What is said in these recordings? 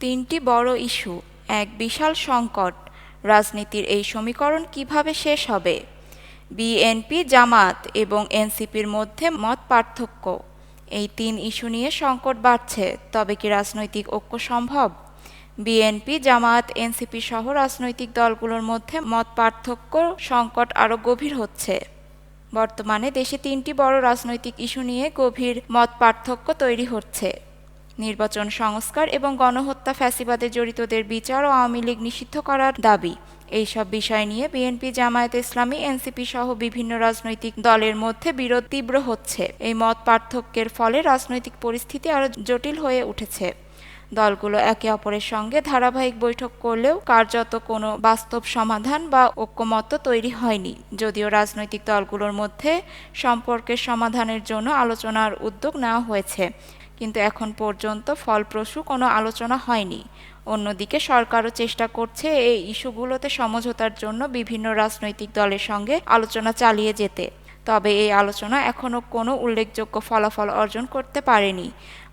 তিনটি বড় ইস্যু, এক বিশাল সংকট। রাজনীতির এই সমীকরণ কীভাবে শেষ হবে? বিএনপি, জামাত এবং এনসিপির মধ্যে মত পার্থক্য। এই তিন ইস্যু নিয়ে সংকট বাড়ছে, তবে কি রাজনৈতিক ঐক্য সম্ভব? বিএনপি, জামাত, এনসিপি সহ রাজনৈতিক দলগুলোর মধ্যে মত পার্থক্য সংকট আরও গভীর হচ্ছে। বর্তমানে দেশে তিনটি বড় রাজনৈতিক ইস্যু নিয়ে গভীর মত পার্থক্য তৈরি হচ্ছে। নির্বাচন সংস্কার এবং গণহত্যা ফ্যাসিবাদে জড়িতদের বিচার ও আওয়ামী লীগ নিষিদ্ধ করার দাবি। এইসব বিষয় নিয়ে বিএনপি, জামায়াত ইসলামী, এনসিপি সহ বিভিন্ন রাজনৈতিক দলের মধ্যে বিরোধ তীব্র হচ্ছে। এই মত পার্থক্যের ফলে রাজনৈতিক পরিস্থিতি আরও জটিল হয়ে উঠেছে। দলগুলো একে অপরের সঙ্গে ধারাবাহিক বৈঠক করলেও কার্যত কোনো বাস্তব সমাধান বা ঐক্যমত্য তৈরি হয়নি। যদিও রাজনৈতিক দলগুলোর মধ্যে সম্পর্কের সমাধানের জন্য আলোচনার উদ্যোগ নেওয়া হয়েছে। কিন্তু এখন পর্যন্ত ফলপ্রসূ কোনো আলোচনা হয়নি। অন্যদিকে সরকারও চেষ্টা করছে এই ইস্যুগুলোতে সমঝোতার জন্য বিভিন্ন রাজনৈতিক দলের সঙ্গে আলোচনা চালিয়ে যেতে। তবে এই আলোচনা এখনও কোনো উল্লেখযোগ্য ফলাফল অর্জন করতে পারেনি।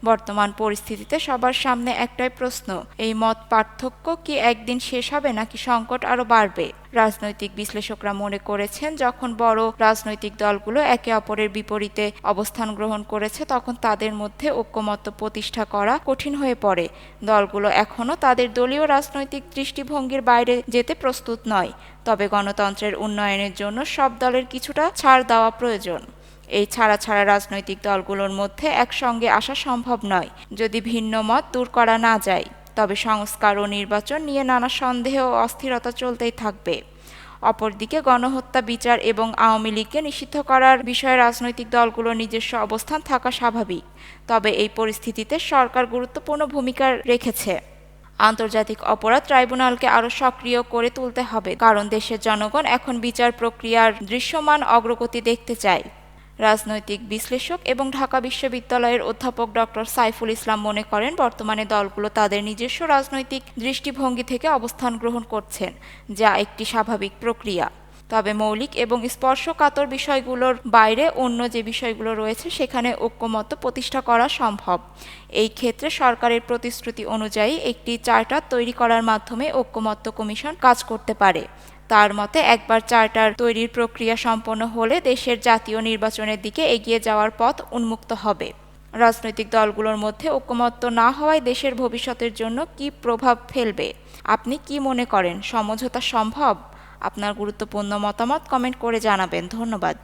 বর্তমান পরিস্থিতিতে সবার সামনে একটাই প্রশ্ন, এই মত পার্থক্য কি একদিন শেষ হবে নাকি সংকট আরও বাড়বে? রাজনৈতিক বিশ্লেষকরা মনে করেছেন, যখন বড় রাজনৈতিক দলগুলো একে অপরের বিপরীতে অবস্থান গ্রহণ করেছে, তখন তাদের মধ্যে ঐক্যমত্য প্রতিষ্ঠা করা কঠিন হয়ে পড়ে। দলগুলো এখনও তাদের দলীয় রাজনৈতিক দৃষ্টিভঙ্গির বাইরে যেতে প্রস্তুত নয়। তবে গণতন্ত্রের উন্নয়নের জন্য সব দলের কিছুটা ছাড় দেওয়া প্রয়োজন। এই ছাড়া ছাড়া রাজনৈতিক দলগুলোর মধ্যে একসঙ্গে আসা সম্ভব নয়। যদি ভিন্ন মত দূর করা না যায়, তবে সংস্কার ও নির্বাচন নিয়ে নানা সন্দেহ ও অস্থিরতা চলতেই থাকবে। অপরদিকে গণহত্যা, বিচার এবং আওয়ামী লীগকে নিষিদ্ধ করার বিষয়ে রাজনৈতিক দলগুলোর নিজস্ব অবস্থান থাকা স্বাভাবিক। তবে এই পরিস্থিতিতে সরকার গুরুত্বপূর্ণ ভূমিকা রেখেছে। আন্তর্জাতিক অপরাধ ট্রাইব্যুনালকে আরও সক্রিয় করে তুলতে হবে, কারণ দেশের জনগণ এখন বিচার প্রক্রিয়ার দৃশ্যমান অগ্রগতি দেখতে চায়। রাজনৈতিক বিশ্লেষক এবং ঢাকা বিশ্ববিদ্যালয়ের অধ্যাপক ডক্টর সাইফুল ইসলাম মনে করেন, বর্তমানে দলগুলো তাদের নিজস্ব রাজনৈতিক দৃষ্টিভঙ্গি থেকে অবস্থান গ্রহণ করছেন, যা একটি স্বাভাবিক প্রক্রিয়া। তবে মৌলিক এবং স্পর্শকাতর বিষয়গুলোর বাইরে অন্য যে বিষয়গুলো রয়েছে, সেখানে ঐক্যমত্য প্রতিষ্ঠা করা সম্ভব। এই ক্ষেত্রে সরকারের প্রতিশ্রুতি অনুযায়ী একটি চার্টার তৈরি করার মাধ্যমে ঐক্যমত্য কমিশন কাজ করতে পারে। তার মতে, একবার চার্টার তৈরির প্রক্রিয়া সম্পন্ন হলে দেশের জাতীয় নির্বাচনের দিকে এগিয়ে যাওয়ার পথ উন্মুক্ত হবে। রাজনৈতিক দলগুলোর মধ্যে ঐক্যমত্য না হওয়ায় দেশের ভবিষ্যতের জন্য কি প্রভাব ফেলবে? আপনি কি মনে করেন, সমঝোতা সম্ভব? আপনার গুরুত্বপূর্ণ মতামত কমেন্ট করে জানাবেন। ধন্যবাদ।